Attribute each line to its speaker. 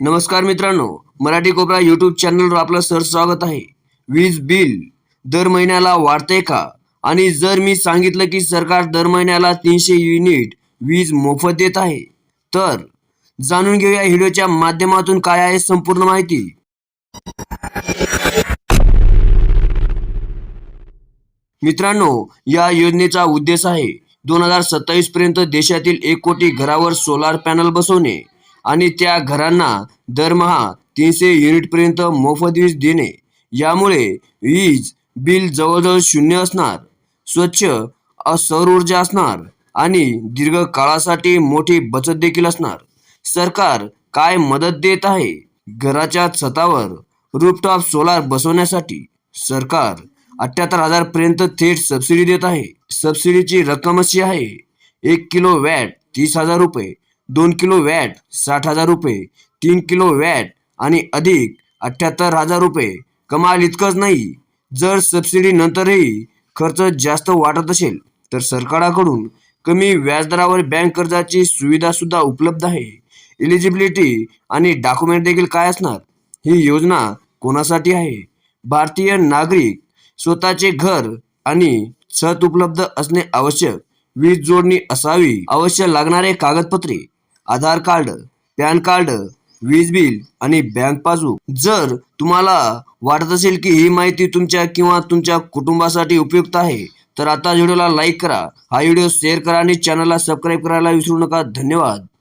Speaker 1: नमस्कार मित्रांनो मराठी कोपरा यूट्यूब चॅनलवर आपलं सर स्वागत आहे. वीज बिल दर महिन्याला वाढते का? आणि जर मी सांगितलं की सरकार दर महिन्याला तीनशे युनिट वीज मोफत देत आहे तर जाणून घेऊया व्हिडिओच्या माध्यमातून काय आहे संपूर्ण माहिती. मित्रांनो या योजनेचा उद्देश आहे दोन हजार सत्तावीस पर्यंत देशातील एक कोटी घरावर सोलार पॅनल बसवणे. आणि त्या घरांना दरमहा तीनशे युनिटपर्यंत मोफत वीज देणे. यामुळे वीज बिल जवळजवळ शून्य असणार स्वच्छ सौर ऊर्जा असणार आणि दीर्घ काळासाठी मोठी बचत देखील असणार. सरकार काय मदत देत आहे? घराच्या छतावर रूफटॉप सोलार बसवण्यासाठी सरकार अठ्याहत्तर हजार पर्यंत थेट सबसिडी देत आहे. सबसिडीची रक्कम अशी आहे एक किलो वॅट तीस हजार रुपये. दोन किलो वॅट साठ हजार रुपये तीन किलो वॅट आणि अधिक अठ्ठ्याहत्तर हजार रुपये. कमाल इतकंच नाही. जर सबसिडी नंतरही खर्च जास्त वाटत असेल तर सरकाराकडून कमी व्याजदरावर बँक कर्जाची सुविधा सुद्धा उपलब्ध आहे. एलिजिबिलिटी आणि डॉक्युमेंट देखील काय असणार? ही योजना कोणासाठी आहे? भारतीय नागरिक स्वतःचे घर आणि छत उपलब्ध असणे आवश्यक. वीज जोडणी असावी. अवश्य लागणारे कागदपत्रे आधार कार्ड पॅन कार्ड वीज बिल आणि बँक पासबुक. जर तुम्हाला वाटत असेल की ही माहिती तुमच्या किंवा तुमच्या कुटुंबासाठी उपयुक्त आहे तर आता व्हिडिओला लाईक करा. हा व्हिडिओ शेअर करा आणि चॅनलला सबस्क्राईब करायला विसरू नका. धन्यवाद.